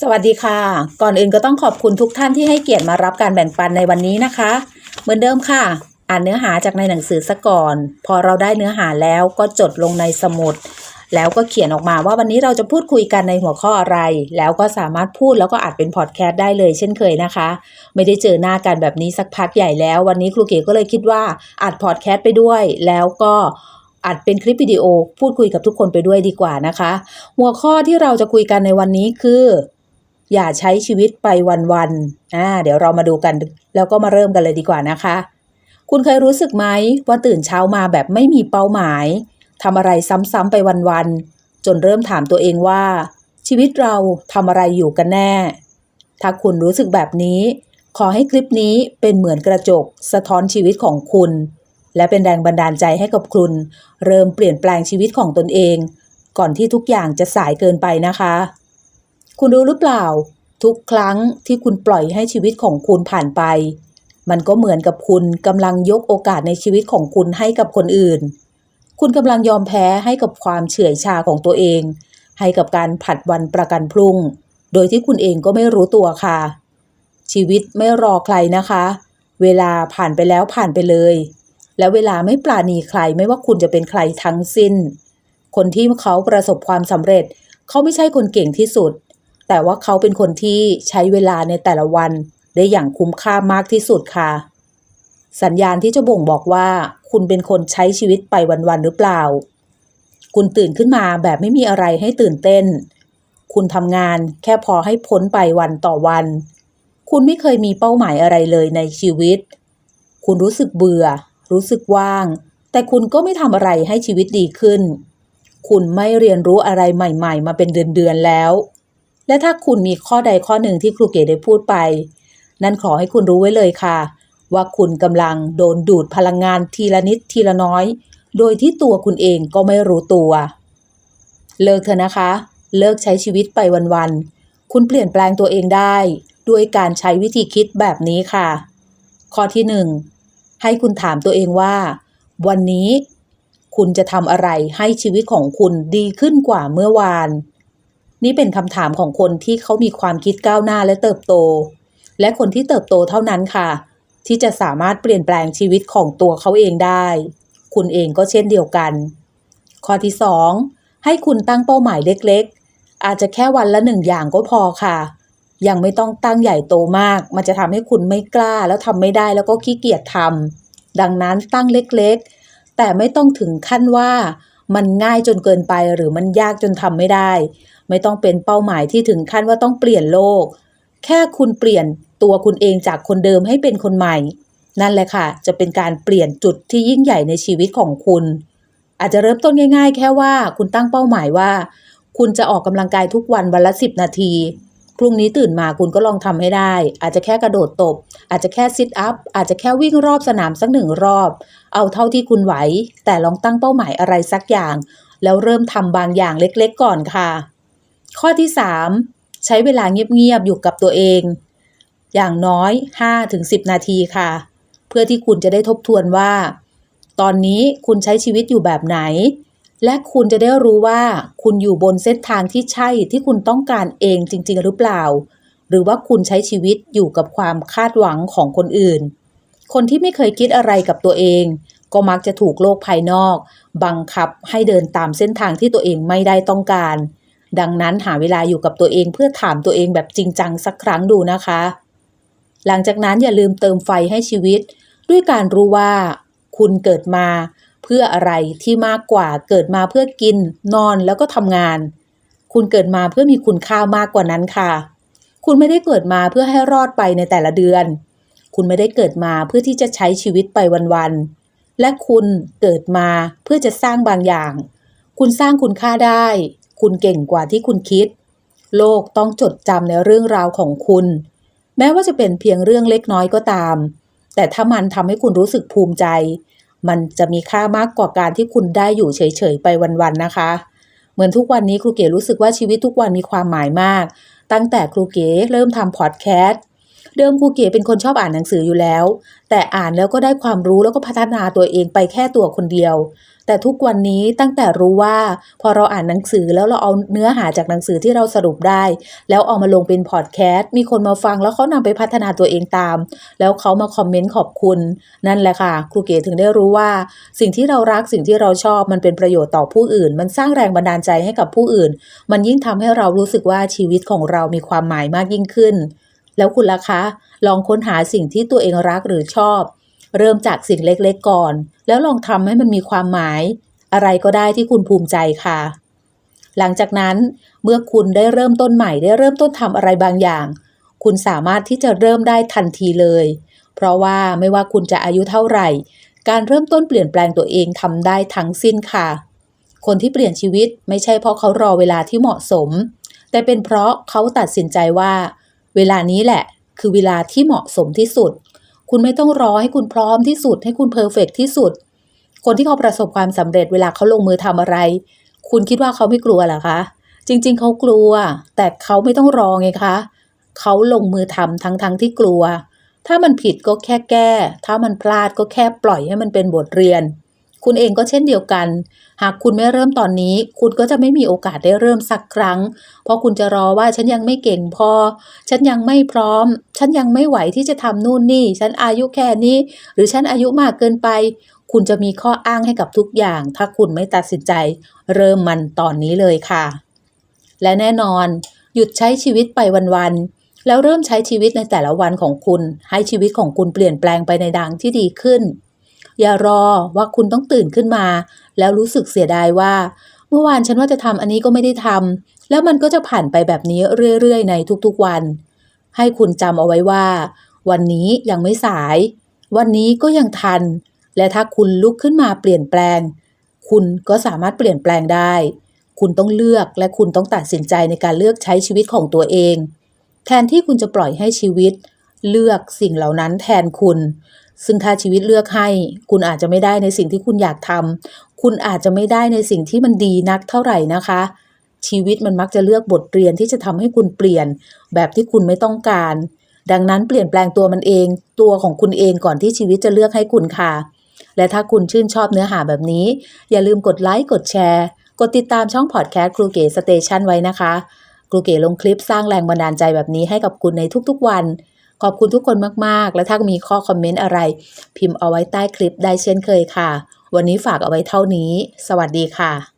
สวัสดีค่ะ ก่อนอื่นก็ต้องขอบคุณทุกท่านที่ให้เกียรติมารับการแบ่งปันในวันนี้นะคะ เหมือนเดิมค่ะ อ่านเนื้อหาจากในหนังสือซะก่อน พอเราได้เนื้อหาแล้วก็จดลงในสมุด แล้วก็เขียนออกมาว่าวันนี้เราจะพูดคุยกันในหัวข้ออะไร แล้วก็สามารถพูดแล้วก็อัดเป็นพอดแคสต์ได้เลยเช่นเคยนะคะ ไม่ได้เจอหน้ากันแบบนี้สักพักใหญ่แล้ว วันนี้ครูเก๋ก็เลยคิดว่าอัดพอดแคสต์ไปด้วย แล้วก็ อัดเป็นคลิปวิดีโอ พูดคุยกับทุกคนไปด้วยดีกว่านะคะ หัวข้อที่เราจะคุยกันในวันนี้คือ อย่าใช้ชีวิตไปวันๆอ่าเดี๋ยวเรามาดูกัน แล้วก็มาเริ่มกันเลยดีกว่านะคะ คุณเคยรู้สึกไหมว่าตื่นเช้ามาแบบไม่มีเป้าหมายทำอะไรซ้ำๆไปวันๆจนเริ่มถามตัวเองว่า ชีวิตเราทำอะไรอยู่กันแน่ ถ้าคุณรู้สึกแบบนี้ ขอให้คลิปนี้เป็นเหมือนกระจก สะท้อนชีวิตของคุณ และเป็นแรงบันดาลใจให้กับคุณ เริ่มเปลี่ยนแปลงชีวิตของตนเอง ก่อนที่ทุกอย่างจะสายเกินไปนะคะ คุณรู้หรือเปล่า ทุกครั้งที่คุณปล่อยให้ชีวิตของคุณผ่านไป มันก็เหมือนกับคุณกำลังยกโอกาสในชีวิตของคุณให้กับคนอื่น คุณกำลังยอมแพ้ให้กับความเฉื่อยชาของตัวเอง ให้กับการผัดวันประกันพรุ่ง โดยที่คุณเองก็ไม่รู้ตัวค่ะ ชีวิตไม่รอใครนะคะ เวลาผ่านไปแล้วผ่านไปเลย และเวลาไม่ปราณีใครไม่ว่าคุณจะเป็นใครทั้งสิ้น คนที่เขาประสบความสำเร็จ เขาไม่ใช่คนเก่งที่สุด แต่ว่าเขาเป็นคนที่ใช้เวลาในแต่ละวัน ได้อย่างคุ้มค่ามากที่สุดค่ะ สัญญาณที่จะบ่งบอกว่า คุณเป็นคนใช้ชีวิตไปวันๆหรือเปล่า คุณตื่นขึ้นมาแบบไม่มีอะไรให้ตื่นเต้น คุณทำงานแค่พอให้พ้นไปวันต่อวัน คุณไม่เคยมีเป้าหมายอะไรเลยในชีวิต คุณรู้สึกเบื่อ รู้สึกว่าง แต่คุณก็ไม่ทำอะไรให้ชีวิตดีขึ้น คุณไม่เรียนรู้อะไรใหม่ ๆ มาเป็นเดือนๆแล้ว และถ้าคุณมีข้อใดข้อหนึ่งที่ครูเก๋ได้พูดไป นั่นขอให้คุณรู้ไว้เลยค่ะ ว่าคุณกำลังโดนดูดพลังงานทีละนิดทีละน้อย โดยที่ตัวคุณเองก็ไม่รู้ตัว เลิกเถอะนะคะ เลิกใช้ชีวิตไปวันๆคุณเปลี่ยนแปลงตัวเองได้ ด้วยการใช้วิธีคิดแบบนี้ค่ะ ข้อที่หนึ่ง ให้คุณถามตัวเองว่า วันนี้คุณจะทำอะไรให้ชีวิตของคุณดีขึ้นกว่าเมื่อวาน นี่เป็นคำถามของคนที่เขามีความคิดก้าวหน้าและเติบโต และคนที่เติบโตเท่านั้นค่ะ ที่จะสามารถเปลี่ยนแปลงชีวิตของตัวเขาเองได้ คุณเองก็เช่นเดียวกัน ข้อที่ 2 ให้คุณตั้งเป้าหมายเล็ก ๆ อาจจะแค่วันละหนึ่งอย่างก็พอค่ะ ยังไม่ต้องตั้งใหญ่โตมาก มันจะทำให้คุณไม่กล้าแล้วทำไม่ได้แล้วก็ขี้เกียจทำดังนั้นตั้งเล็กๆ แต่ไม่ต้องถึงขั้นว่ามันง่ายจนเกินไปหรือมันยากจนทำไม่ได้ ไม่ต้องเป็นเป้าหมายที่ถึงขั้นว่าต้องเปลี่ยนโลก แค่คุณเปลี่ยนตัวคุณเองจากคนเดิมให้เป็นคนใหม่ นั่นแหละค่ะ จะเป็นการเปลี่ยนจุดที่ยิ่งใหญ่ในชีวิตของคุณ อาจจะเริ่มต้นง่าย ๆ แค่ว่าคุณตั้งเป้าหมายว่า คุณจะออกกำลังกายทุกวันวันละสิบนาที พรุ่งนี้ตื่นมาคุณก็ลองทำให้ได้ อาจจะแค่กระโดดตบ อาจจะแค่ซิทอัพ อาจจะแค่วิ่งรอบสนามสักหนึ่งรอบ เอาเท่าที่คุณไหว แต่ลองตั้งเป้าหมายอะไรสักอย่าง แล้วเริ่มทำบางอย่างเล็กๆก่อนค่ะ ข้อที่ 3 ใช้เวลาเงียบๆอยู่กับตัวเอง อย่างน้อย 5-10 นาทีค่ะ เพื่อที่คุณจะได้ทบทวนว่า ตอนนี้คุณใช้ชีวิตอยู่แบบไหน และคุณจะได้รู้ว่าคุณอยู่บนเส้นทางที่ใช่ที่คุณต้องการเองจริง ๆ หรือเปล่า หรือว่าคุณใช้ชีวิตอยู่กับความคาดหวังของคนอื่น คนที่ไม่เคยคิดอะไรกับตัวเอง ก็มักจะถูกโลกภายนอก บังคับให้เดินตามเส้นทางที่ตัวเองไม่ได้ต้องการ ดังนั้นหาเวลาอยู่กับตัวเองเพื่อถามตัวเองแบบจริงจังสักครั้งดูนะคะ หลังจากนั้นอย่าลืมเติมไฟให้ชีวิต ด้วยการรู้ว่า คุณเกิดมา เพื่ออะไรที่มากกว่าเกิดมาเพื่อกิน นอนแล้วก็ทำงาน คุณเกิดมาเพื่อมีคุณค่ามากกว่านั้นค่ะ คุณไม่ได้เกิดมาเพื่อให้รอดไปในแต่ละเดือน คุณไม่ได้เกิดมาเพื่อที่จะใช้ชีวิตไปวันๆและคุณเกิดมาเพื่อจะสร้างบางอย่าง คุณสร้างคุณค่าได้ คุณเก่งกว่าที่คุณคิด โลกต้องจดจำในเรื่องราวของคุณ แม้ว่าจะเป็นเพียงเรื่องเล็กน้อยก็ตาม แต่ถ้ามันทำให้คุณรู้สึกภูมิใจ มันจะมีค่ามากกว่าการที่คุณได้อยู่เฉยๆไปวันๆนะคะ เหมือนทุกวันนี้ครูเก๋รู้สึกว่าชีวิตทุกวันมีความหมายมาก ตั้งแต่ครูเก๋เริ่มทำพอดแคสต์เดิมครูเก๋เป็นคนชอบอ่านหนังสืออยู่แล้ว แต่อ่านแล้วก็ได้ความรู้แล้วก็พัฒนาตัวเองไปแค่ตัวคนเดียว แต่ทุกวันนี้ตั้งแต่รู้ว่า พอเราอ่านหนังสือแล้วเราเอาเนื้อหาจากหนังสือที่เราสรุปได้ แล้วเอามาลงเป็นพอดแคสต์มีคนมาฟังแล้วเขานำไปพัฒนาตัวเองตาม แล้วเขามาคอมเมนต์ขอบคุณ นั่นแหละค่ะ ครูเก๋ถึงได้รู้ว่า สิ่งที่เรารักสิ่งที่เราชอบมันเป็นประโยชน์ต่อผู้อื่น มันสร้างแรงบันดาลใจให้กับผู้อื่น มันยิ่งทำให้เรารู้สึกว่าชีวิตของเรามีความหมายมากยิ่งขึ้น แล้วคุณล่ะคะ ลองค้นหาสิ่งที่ตัวเองรักหรือชอบ เริ่มจากสิ่งเล็กๆก่อน แล้วลองทำให้มันมีความหมาย อะไรก็ได้ที่คุณภูมิใจค่ะ หลังจากนั้นเมื่อคุณได้เริ่มต้นใหม่ได้เริ่มต้นทำอะไรบางอย่าง คุณสามารถที่จะเริ่มได้ทันทีเลย เพราะว่าไม่ว่าคุณจะอายุเท่าไหร่ การเริ่มต้นเปลี่ยนแปลงตัวเองทำได้ทั้งสิ้นค่ะ คนที่เปลี่ยนชีวิตไม่ใช่เพราะเขารอเวลาที่เหมาะสม แต่เป็นเพราะเขาตัดสินใจว่า เวลานี้แหละ คือเวลาที่เหมาะสมที่สุด คุณไม่ต้องรอให้คุณพร้อมที่สุด ให้คุณเพอร์เฟกที่สุด คนที่เขาประสบความสำเร็จเวลาเขาลงมือทำอะไร คุณคิดว่าเขาไม่กลัวหรอคะ จริง ๆ เขากลัว แต่เขาไม่ต้องรอไงคะ เขาลงมือทำทั้งๆทที่กลัว ถ้ามันผิดก็แค่แก้ ถ้ามันพลาดก็แค่ปล่อยให้มันเป็นบทเรียน คุณเองก็เช่นเดียวกัน หากคุณไม่เริ่มตอนนี้ คุณก็จะไม่มีโอกาสได้เริ่มสักครั้ง เพราะคุณจะรอว่าฉันยังไม่เก่งพอ ฉันยังไม่พร้อม ฉันยังไม่ไหวที่จะทำนู่นนี่ ฉันอายุแค่นี้ หรือฉันอายุมากเกินไป คุณจะมีข้ออ้างให้กับทุกอย่าง ถ้าคุณไม่ตัดสินใจ เริ่มมันตอนนี้เลยค่ะ และแน่นอน หยุดใช้ชีวิตไปวันๆแล้วเริ่มใช้ชีวิตในแต่ละวันของคุณ ให้ชีวิตของคุณเปลี่ยนแปลงไปในทางที่ดีขึ้น อย่ารอว่าคุณต้องตื่นขึ้นมา แล้วรู้สึกเสียดายว่า เมื่อวานฉันว่าจะทำอันนี้ก็ไม่ได้ทำแล้วมันก็จะผ่านไปแบบนี้เรื่อยๆ ในทุกๆวัน ให้คุณจำเอาไว้ว่า วันนี้ยังไม่สาย วันนี้ก็ยังทัน และถ้าคุณลุกขึ้นมาเปลี่ยนแปลง คุณก็สามารถเปลี่ยนแปลงได้ คุณต้องเลือกและคุณต้องตัดสินใจในการเลือกใช้ชีวิตของตัวเอง แทนที่คุณจะปล่อยให้ชีวิตเลือกสิ่งเหล่านั้นแทนคุณ ซึ่งถ้าชีวิตเลือกให้ คุณอาจจะไม่ได้ในสิ่งที่คุณอยากทำคุณอาจจะไม่ได้ในสิ่งที่มันดีนักเท่าไหร่นะคะ ชีวิตมันมักจะเลือกบทเรียนที่จะทำให้คุณเปลี่ยน แบบที่คุณไม่ต้องการ ดังนั้นเปลี่ยนแปลงตัวมันเอง ตัวของคุณเองก่อนที่ชีวิตจะเลือกให้คุณค่ะ และถ้าคุณชื่นชอบเนื้อหาแบบนี้ อย่าลืมกดไลค์กดแชร์กดติดตามช่องพอดแคสต์ครูเก๋สเตชันไว้นะคะครูเก๋ลงคลิปสร้างแรงบันดาลใจแบบนี้ให้กับคุณในทุกๆวัน ขอบคุณทุกคนมากๆ และถ้ามีข้อคอมเมนต์อะไร พิมพ์เอาไว้ใต้คลิปได้เช่นเคยค่ะ วันนี้ฝากเอาไว้เท่านี้ สวัสดีค่ะ